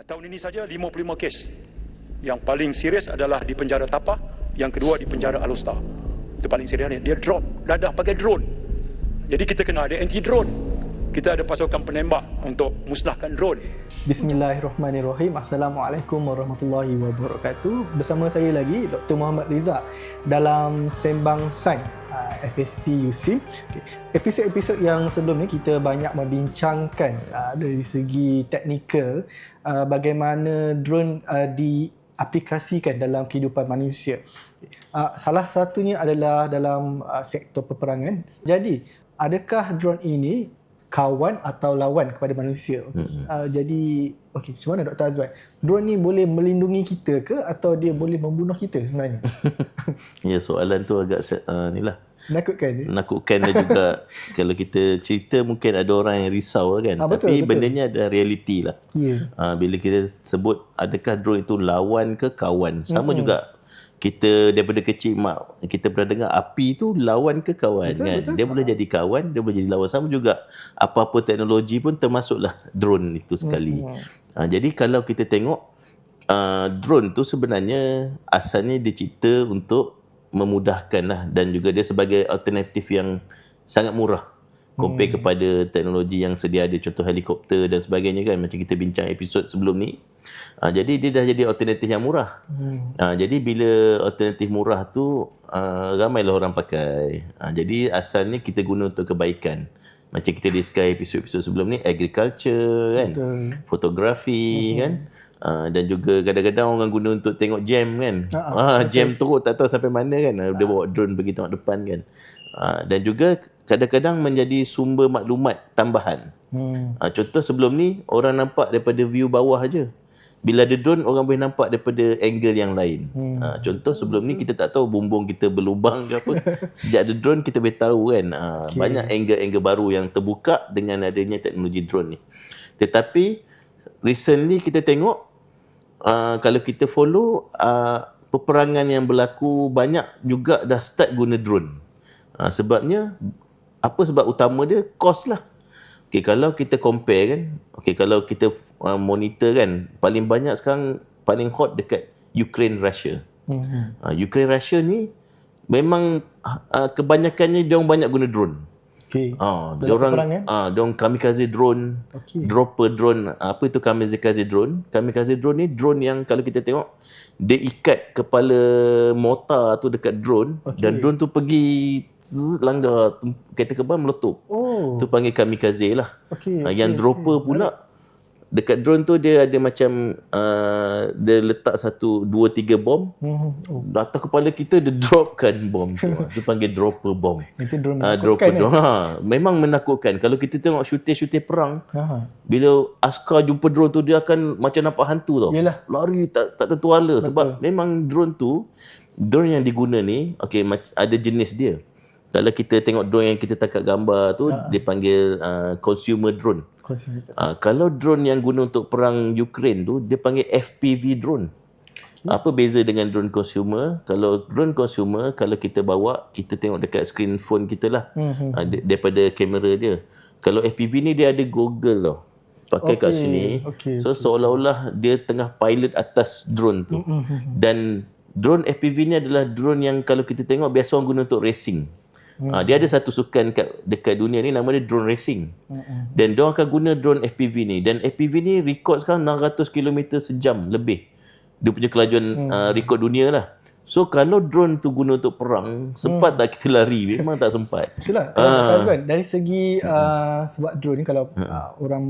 Ah, Tahun ini saja 55 kes. Yang paling serius adalah di penjara Tapah, yang kedua di penjara Alostar. Itu paling serius. Dia drop dadah pakai drone. Jadi kita kena ada anti drone. Kita ada pasukan penembak untuk musnahkan drone. Bismillahirrahmanirrahim. Assalamualaikum warahmatullahi wabarakatuh. Bersama saya lagi Dr. Muhammad Rizak dalam Sembang Sains FSP USIM. Okay. Episod-episod yang sebelum ni kita banyak membincangkan uh, dari segi teknikal uh, bagaimana drone uh, diaplikasikan dalam kehidupan manusia. Uh, salah satunya adalah dalam uh, sektor peperangan. Jadi, adakah drone ini kawan atau lawan kepada manusia. Mm-hmm. Uh, jadi okey, macam mana Dr. Azwan? Drone ni boleh melindungi kita ke atau dia boleh membunuh kita sebenarnya? ya, soalan tu agak uh, ni lah. Menakutkan je. Menakutkan dan juga kalau kita cerita mungkin ada orang yang risau kan. Ha, betul, Tapi betul. bendanya ada realiti lah. Yeah. Uh, bila kita sebut adakah drone itu lawan ke kawan. Sama mm-hmm. juga kita daripada kecil mak kita pernah dengar api tu lawan ke kawan betul, kan betul. dia boleh jadi kawan dia boleh jadi lawan sama juga apa-apa teknologi pun termasuklah drone itu sekali hmm. uh, jadi kalau kita tengok uh, drone tu sebenarnya asalnya dicipta untuk memudahkan lah dan juga dia sebagai alternatif yang sangat murah compare hmm. kepada teknologi yang sedia ada contoh helikopter dan sebagainya kan macam kita bincang episod sebelum ni Ha, jadi dia dah jadi alternatif yang murah. Hmm. Ha, jadi bila alternatif murah tu uh, ramailah orang pakai. Ha, jadi asalnya kita guna untuk kebaikan. Macam kita discuss episod-episod sebelum ni agriculture kan, fotografi hmm. kan. Uh, dan juga kadang-kadang orang guna untuk tengok jam kan. Ha, uh, jam teruk tak tahu sampai mana kan. Uh. Dia bawa drone pergi tengok depan kan. Uh, dan juga kadang-kadang menjadi sumber maklumat tambahan. Hmm. Uh, contoh sebelum ni orang nampak daripada view bawah aja bila ada drone orang boleh nampak daripada angle yang lain. Hmm. Ha, contoh sebelum ni kita tak tahu bumbung kita berlubang ke apa. Sejak ada drone kita boleh tahu kan. Ha, okay. Banyak angle-angle baru yang terbuka dengan adanya teknologi drone ni. Tetapi recently kita tengok uh, kalau kita follow uh, peperangan yang berlaku banyak juga dah start guna drone. Uh, sebabnya apa sebab utama dia? Cost lah. Okay, kalau kita compare kan, okay, kalau kita uh, monitor kan, paling banyak sekarang paling hot dekat Ukraine Russia. Mm-hmm. Uh, Ukraine Russia ni memang uh, kebanyakannya dia orang banyak guna drone. Okay. Ah, dia orang kan? ah, dia orang kamikaze drone, okay. dropper drone. Apa itu kamikaze drone? Kamikaze drone ni drone yang kalau kita tengok dia ikat kepala mortar tu dekat drone okay. dan drone tu pergi langgar kereta kebal meletup. Oh. Tu panggil kamikaze lah. Okay, okay, yang dropper okay. pula dekat drone tu dia ada macam uh, dia letak satu dua tiga bom hmm. oh. atas kepala kita dia dropkan bom tu dia panggil dropper bom itu drone uh, dropper drone eh? ha, memang menakutkan kalau kita tengok shooting-shooting perang Aha. bila askar jumpa drone tu dia akan macam nampak hantu tau Yalah. lari tak tak tentu ala sebab memang drone tu drone yang diguna ni okey ada jenis dia kalau kita tengok drone yang kita tangkap gambar tu ha. dia panggil uh, consumer drone Uh, kalau drone yang guna untuk perang Ukraine tu dia panggil FPV drone. Okay. Apa beza dengan drone consumer? Kalau drone consumer kalau kita bawa kita tengok dekat screen phone kita lah mm-hmm. uh, daripada kamera dia. Kalau FPV ni dia ada Google tau. Pakai okay. kat sini. Okay. So okay. seolah-olah dia tengah pilot atas drone tu. Mm-hmm. Dan drone FPV ni adalah drone yang kalau kita tengok biasa orang guna untuk racing. Hmm. Uh, dia ada satu sukan kat, dekat dunia ni nama dia drone racing. Hmm. Dan dia akan guna drone FPV ni dan FPV ni record sekarang 600 km sejam lebih. Dia punya kelajuan hmm. uh, rekod dunia lah. So kalau drone tu guna untuk perang, sempat hmm. tak kita lari? Memang tak sempat. Itulah. Uh. Kan, dari segi uh, sebab drone ni kalau uh, orang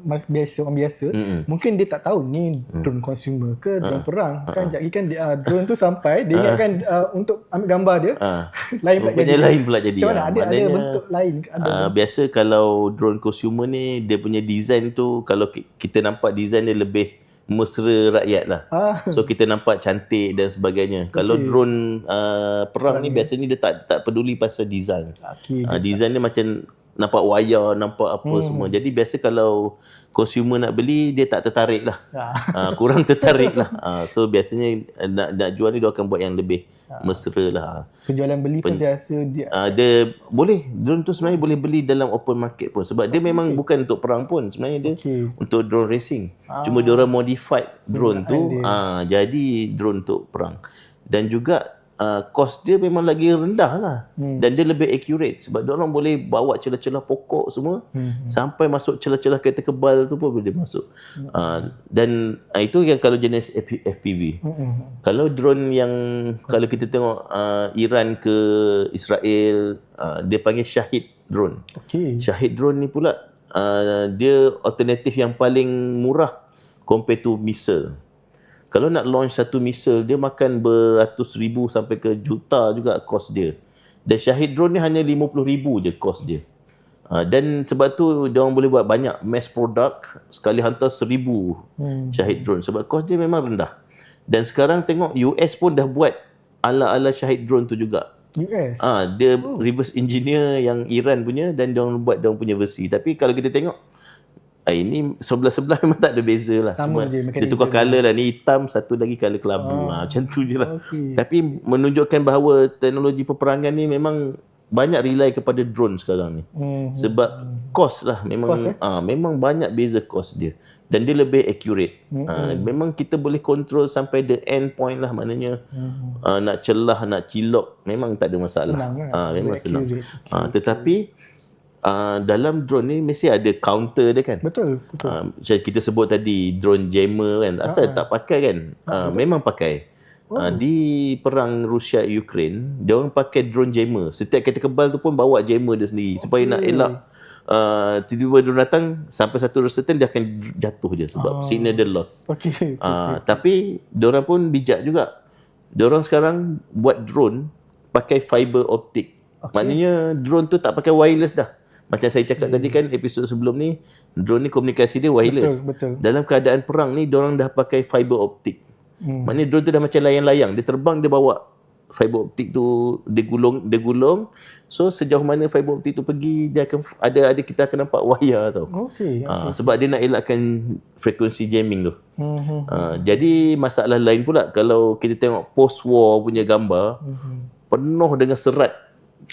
mas biasa orang biasa, uh. mungkin dia tak tahu ni drone consumer ke drone uh. perang. Kan jadi kan dia, uh, drone tu sampai dia ingatkan uh, untuk ambil gambar dia. Uh. lain pula jadi. lain pula jadi. Macam mana? Ada, ada bentuk lain. Ada uh, biasa kalau drone consumer ni dia punya design tu kalau kita nampak design dia lebih mesra rakyat lah. Ah. So kita nampak cantik dan sebagainya. Okay. Kalau drone uh, perang, perang ni biasanya dia tak tak peduli pasal design. Okay, uh, design dia macam nampak wayar, nampak apa hmm. semua. Jadi biasa kalau consumer nak beli dia tak tertarik lah. Ya. Uh, kurang tertarik lah. Uh, so biasanya nak, nak jual ni dia akan buat yang lebih ya. mesra lah. Penjualan beli pun saya rasa dia, uh, dia boleh. Drone tu sebenarnya boleh beli dalam open market pun. Sebab dia memang okay. bukan untuk perang pun. Sebenarnya dia okay. untuk drone racing. Ah. Cuma dia orang modified drone tu uh, jadi drone untuk perang. Dan juga uh, cost dia memang lagi rendah lah hmm. dan dia lebih accurate sebab dia orang boleh bawa celah-celah pokok semua hmm. sampai masuk celah-celah kereta kebal tu pun boleh masuk hmm. uh, dan uh, itu yang kalau jenis FPV hmm. kalau drone yang kalau kita tengok uh, Iran ke Israel uh, dia panggil Shahid drone okay. Shahid drone ni pula uh, dia alternatif yang paling murah compared to missile kalau nak launch satu missile dia makan beratus ribu sampai ke juta juga cost dia dan Syahid drone ni hanya 50 ribu je cost dia uh, dan sebab tu dia orang boleh buat banyak mass product sekali hantar seribu hmm. Syahid drone sebab cost dia memang rendah dan sekarang tengok US pun dah buat ala-ala Syahid drone tu juga US. Ah, uh, dia oh. reverse engineer yang Iran punya dan dia orang buat dia orang punya versi. Tapi kalau kita tengok Ah, ini sebelah-sebelah memang tak ada beza lah. Sama Cuma je, dia tukar colour lah. Ni hitam, satu lagi colour kelabu. Oh. Ha, macam tu je lah. Okay. Tapi menunjukkan bahawa teknologi peperangan ni memang banyak rely kepada drone sekarang ni. Hmm. Sebab cost lah. Memang cost, eh? ha, memang banyak beza cost dia. Dan dia lebih accurate. Hmm. Ha, memang kita boleh control sampai the end point lah. Maknanya hmm. ha, nak celah, nak cilok. Memang tak ada masalah. Senang kan? ha, memang senang. Ha, tetapi uh, dalam drone ni mesti ada counter dia kan betul betul uh, kita sebut tadi drone jammer kan asal uh-huh. tak pakai kan uh, memang pakai oh. uh, di perang Rusia Ukraine dia orang pakai drone jammer setiap kereta kebal tu pun bawa jammer dia sendiri okay. supaya nak elak Uh, tiba-tiba drone datang sampai satu certain dia akan jatuh je sebab oh. signal dia lost. Okay, okay, uh, okay. Tapi orang pun bijak juga. Orang sekarang buat drone pakai fiber optic. Okay. Maknanya drone tu tak pakai wireless dah. Macam saya cakap hmm. tadi kan episod sebelum ni drone ni komunikasi dia wireless. Betul, betul. Dalam keadaan perang ni orang dah pakai fiber optik. Hmm. Maknanya drone tu dah macam layang-layang. Dia terbang dia bawa fiber optik tu dia gulung dia gulung. So sejauh mana fiber optik tu pergi dia akan ada ada kita akan nampak wayar tau. Okey. Ha, sebab dia nak elakkan frekuensi jamming tu. Hmm. Ha, jadi masalah lain pula kalau kita tengok post war punya gambar hmm. penuh dengan serat.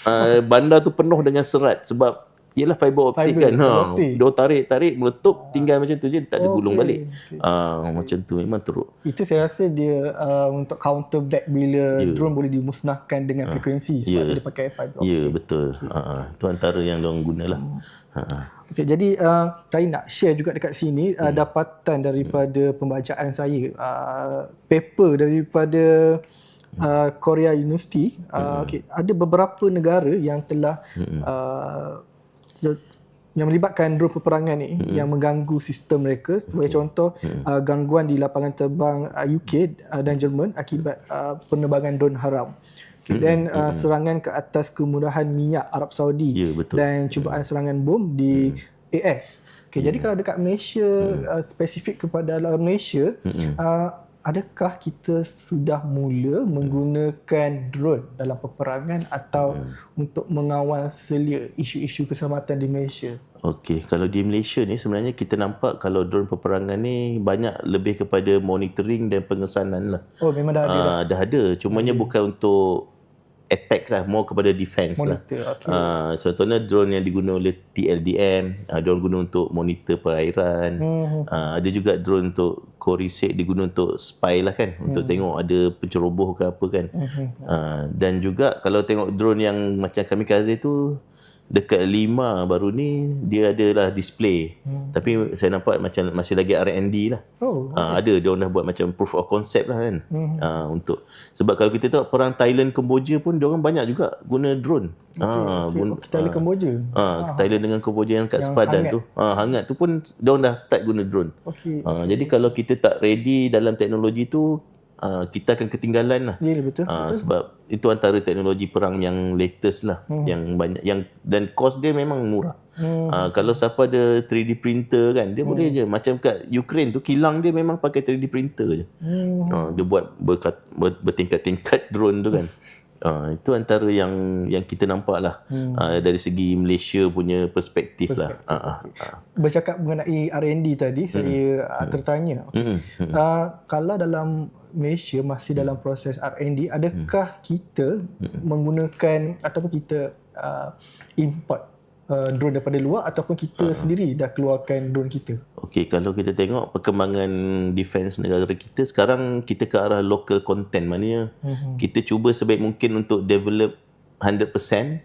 Uh, bandar tu penuh dengan serat sebab ialah fiber optik fiber, kan. Ha. Dia tarik tarik meletup tinggal macam tu je tak ada gulung okay. balik. Okay. Ah uh, macam tu memang teruk. Itu saya rasa dia uh, untuk counter black bila yeah. drone boleh dimusnahkan dengan uh, frekuensi sebab yeah. tu dia pakai fiber optik. Ya yeah, betul. Ha okay. uh, tu antara yang dia orang gunalah. Hmm. Ha. Okay, jadi uh, saya nak share juga dekat sini uh, hmm. dapatan daripada hmm. pembacaan saya uh, paper daripada uh, Korea University uh, hmm. okay, ada beberapa negara yang telah hmm. uh, yang melibatkan drone peperangan ni hmm. yang mengganggu sistem mereka sebagai hmm. contoh hmm. Uh, gangguan di lapangan terbang uh, UK uh, dan Jerman akibat uh, penerbangan drone haram hmm. dan uh, hmm. serangan ke atas kemudahan minyak Arab Saudi yeah, dan cubaan hmm. serangan bom di hmm. AS. Okay, hmm. Jadi kalau dekat Malaysia hmm. uh, spesifik kepada dalam Malaysia hmm. uh, adakah kita sudah mula menggunakan drone dalam peperangan atau hmm. untuk mengawal selia isu-isu keselamatan di Malaysia? Okey, kalau di Malaysia ni sebenarnya kita nampak kalau drone peperangan ni banyak lebih kepada monitoring dan pengesanan lah. Oh, memang dah ada. Uh, dah. dah ada. Cumanya okay. bukan untuk attack lah more kepada defense lah. monitor, lah. Okay. Uh, contohnya drone yang digunakan oleh TLDM, uh, drone guna untuk monitor perairan. Hmm. Uh, ada juga drone untuk Corisec diguna untuk spy lah kan, hmm. untuk tengok ada penceroboh ke apa kan. Hmm. Uh, dan juga kalau tengok drone yang macam kami kamikaze tu dekat lima baru ni dia adalah display hmm. tapi saya nampak macam masih lagi R&D lah oh, okay. uh, ada dia orang dah buat macam proof of concept lah kan hmm. uh, untuk sebab kalau kita tengok perang Thailand Kemboja pun dia orang banyak juga guna drone okay, uh, okay. okay. Thailand Kemboja uh, uh, Thailand dengan Kemboja yang kat yang sepadan hangat. tu uh, hangat tu pun dia orang dah start guna drone okay. Uh, okay. jadi kalau kita tak ready dalam teknologi tu uh, kita akan ketinggalan lah. Ya, betul, uh, betul. Sebab itu antara teknologi perang yang latest lah. Hmm. Yang banyak yang dan cost dia memang murah. Hmm. Uh, kalau siapa ada 3D printer kan, dia hmm. boleh je. Macam kat Ukraine tu, kilang dia memang pakai 3D printer je. Hmm. Uh, dia buat berkat, ber, bertingkat-tingkat drone tu kan. Uh, itu antara yang yang kita nampak lah hmm. uh, dari segi Malaysia punya perspektif, lah. perspektif lah. Okay. Uh, uh. Bercakap mengenai R&D tadi, hmm. saya uh, tertanya. Okay. Hmm. Hmm. Uh, kalau dalam Malaysia masih hmm. dalam proses R&D, adakah hmm. kita hmm. menggunakan ataupun kita uh, import uh, drone daripada luar ataupun kita uh sendiri dah keluarkan drone kita? Okey, kalau kita tengok perkembangan defense negara kita sekarang kita ke arah local content maknanya uh-huh. kita cuba sebaik mungkin untuk develop 100%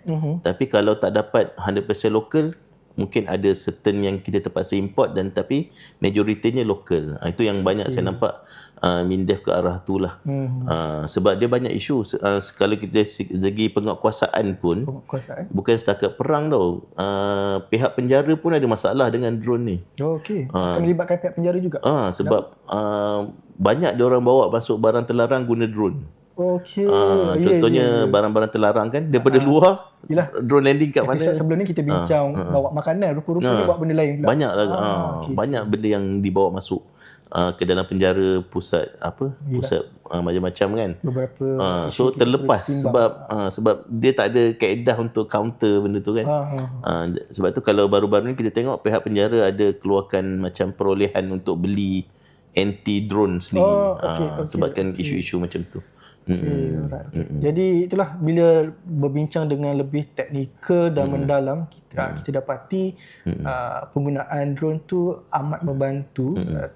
uh-huh. tapi kalau tak dapat 100% local mungkin ada certain yang kita terpaksa import dan tapi majoritinya lokal. Ha, itu yang banyak okay. saya nampak uh, Mindef ke arah tu lah. Hmm. Uh, sebab dia banyak isu. Uh, kalau kita segi penguatkuasaan pun, penguatkuasaan? bukan setakat perang tau. Uh, pihak penjara pun ada masalah dengan drone ni. Oh, okay. Uh, Akan melibatkan pihak penjara juga? Uh, sebab uh, banyak orang bawa masuk barang terlarang guna drone. Okey. Uh, contohnya yeah, yeah. barang-barang terlarang kan daripada uh, luar. Yalah. Drone landing kat mana? Sebelum ni kita bincang uh, uh, bawa makanan, rupa-rupa uh, bawa benda lain pula. Banyak lah. Uh, okay. Banyak benda yang dibawa masuk uh, ke dalam penjara pusat apa? Yalah. Pusat uh, macam-macam kan. Beberapa. Uh, so terlepas sebab uh, sebab dia tak ada kaedah untuk counter benda tu kan. Uh, uh, uh. Uh, sebab tu kalau baru-baru ni kita tengok pihak penjara ada keluarkan macam perolehan untuk beli anti drone sendiri. Oh, okay, uh, okay, sebabkan okay. isu-isu macam tu. Okay, mm-hmm. right. mm-hmm. Jadi itulah bila berbincang dengan lebih teknikal dan mm-hmm. mendalam kita mm-hmm. kita dapati mm-hmm. uh, penggunaan drone tu amat membantu mm-hmm. uh,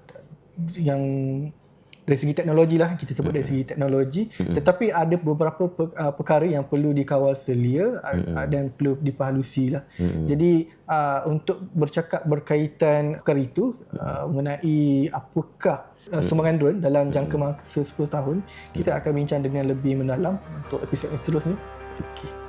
yang dari segi teknologi lah kita sebut dari segi teknologi mm-hmm. tetapi ada beberapa per, uh, perkara yang perlu dikawal selia mm-hmm. uh, dan perlu dipahalusi lah. Mm-hmm. Jadi uh, untuk bercakap berkaitan perkara itu uh, mengenai apakah uh, sumbangan drone dalam jangka masa 10 tahun kita akan bincang dengan lebih mendalam untuk episod yang seterusnya. Okay.